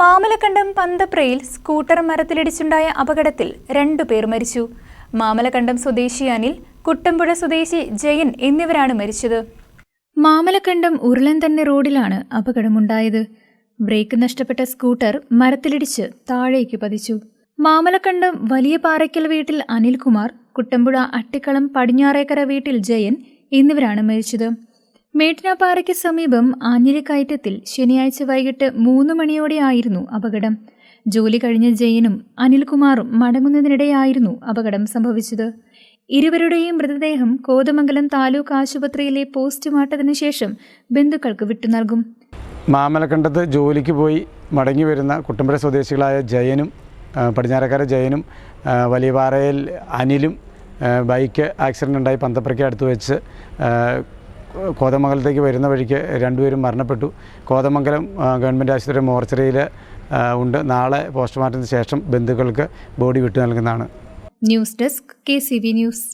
Mamalakandam പന്തപ്രയിൽ scooter മരത്തിലിടിച്ചുണ്ടായ അപകടത്തിൽ രണ്ടുപേർ മരിച്ചു. മാമലക്കണ്ടം സ്വദേശി അനിൽ കുട്ടമ്പുഴ സ്വദേശി ജയൻ എന്നിവരാണ് മരിച്ചത്. മാമലക്കണ്ടം ഉരുളൻ തന്നെ റോഡിലാണ് അപകടമുണ്ടായത്. ബ്രേക്ക് നഷ്ടപ്പെട്ട സ്കൂട്ടർ മരത്തിലിടിച്ച് താഴേക്ക് പതിച്ചു. മാമലക്കണ്ടം വലിയ പാറയ്ക്കൽ വീട്ടിൽ അനിൽകുമാർ കുട്ടമ്പുഴ അട്ടിക്കളം പടിഞ്ഞാറേക്കര വീട്ടിൽ ജയൻ എന്നിവരാണ് മരിച്ചത്. മേട്ടിനാപ്പാറയ്ക്ക് സമീപം ആഞ്ഞിലിക്കയറ്റത്തിൽ ശനിയാഴ്ച വൈകിട്ട് മൂന്ന് മണിയോടെയായിരുന്നു അപകടം. ജോലി കഴിഞ്ഞ ജയനും അനിൽകുമാറും മടങ്ങുന്നതിനിടെയായിരുന്നു അപകടം സംഭവിച്ചത്. ഇരുവരുടെയും മൃതദേഹം കോതമംഗലം താലൂക്ക് ആശുപത്രിയിലെ പോസ്റ്റ്മോർട്ടത്തിന് ശേഷം ബന്ധുക്കൾക്ക് വിട്ടു നൽകും. മാമലക്കണ്ടത്ത് ജോലിക്ക് പോയി മടങ്ങി വരുന്ന കുട്ടമ്പുഴ സ്വദേശികളായ ജയനും പടിഞ്ഞാറക്കര ജയനും വലിയപാറയിൽ അനിലും ബൈക്ക് ആക്സിഡന്റ് ഉണ്ടായി പന്തപ്രയ്ക്ക് അടുത്ത് വെച്ച് കോതമംഗലത്തേക്ക് വരുന്ന വഴിക്ക് രണ്ടുപേരും മരണപ്പെട്ടു. കോതമംഗലം ഗവൺമെന്റ് ആശുപത്രി മോർച്ചറിയിൽ ഉണ്ട്. നാളെ പോസ്റ്റ്മോർട്ടത്തിന് ശേഷം ബന്ധുക്കൾക്ക് ബോഡി വിട്ടു നൽകുന്നതാണ്. News desk K news.